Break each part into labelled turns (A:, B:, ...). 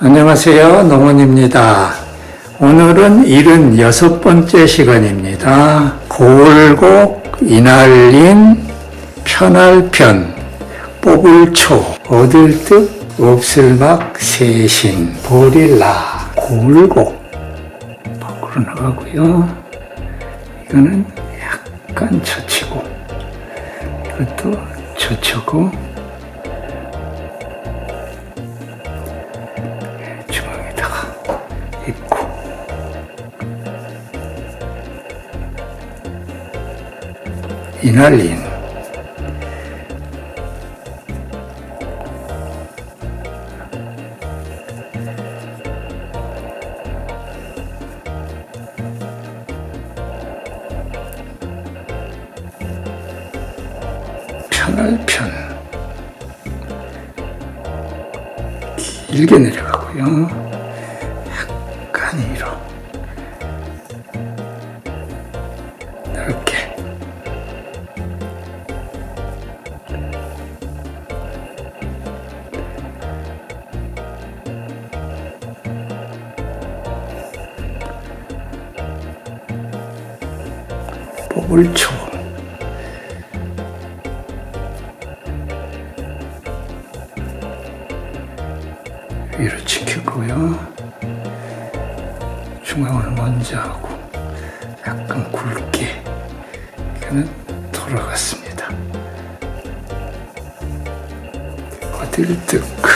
A: 안녕하세요. 농원입니다. 오늘은 76번째 시간입니다. 고을곡, 이날린, 편할편, 뽑을 초, 얻을듯, 없을막, 세신, 보릴라, 고을곡. 밖으로 나가고요. 이거는 약간 젖히고, 이것도 젖히고, 이날린. 편할 편. 길게 내려가고요. 약간 위로 초 위로 지키고요. 중앙을 먼저 하고 약간 굵게 이거는 돌아갔습니다. 어딜 득 자,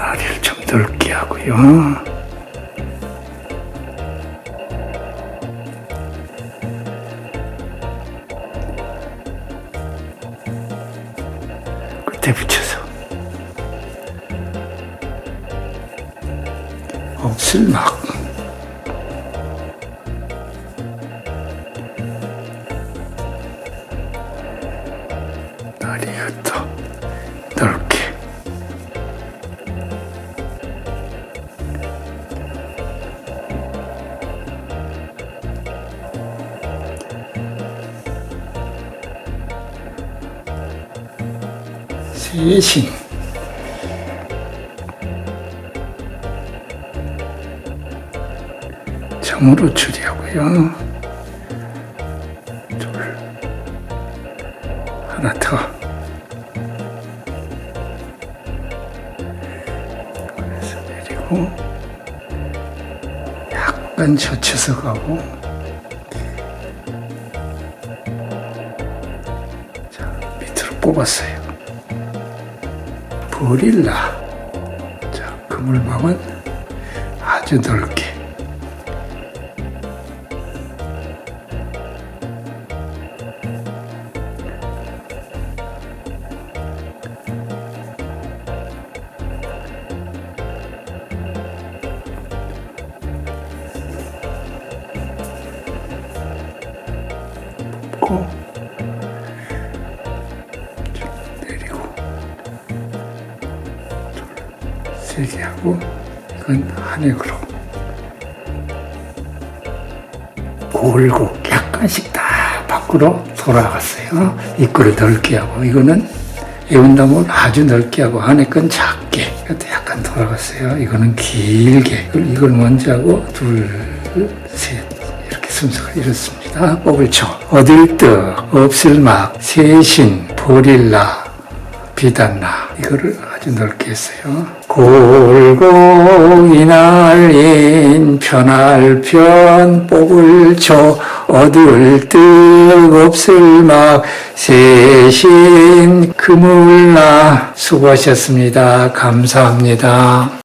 A: 다리를 좀 넓게 하고요. 끝에 붙여서 없을막 다리가 더 넓게 세신 점으로 처리하고요. 둘, 하나 더. 그래서 내리고 약간 젖혀서 가고 자 밑으로 뽑았어요. 버릴라. 자, 그물망은 아주 넓게. 세게 하고 이건 한획으로 골고 약간씩 다 밖으로 돌아갔어요. 입구를 넓게 하고 이거는 애운담을 아주 넓게 하고 안에 건 작게 약간 돌아갔어요. 이거는 길게 이걸 먼저 하고 둘, 셋 이렇게 순서가 이렇습니다. 뽑을 쳐 어딜 뜨 없을 막 세신 보릴라 비단나 이거를 아주 넓게 했어요. 골고 이날인 편할 편 뽑을 초 얻을 득 없을 막 세신 그물나 수고하셨습니다. 감사합니다.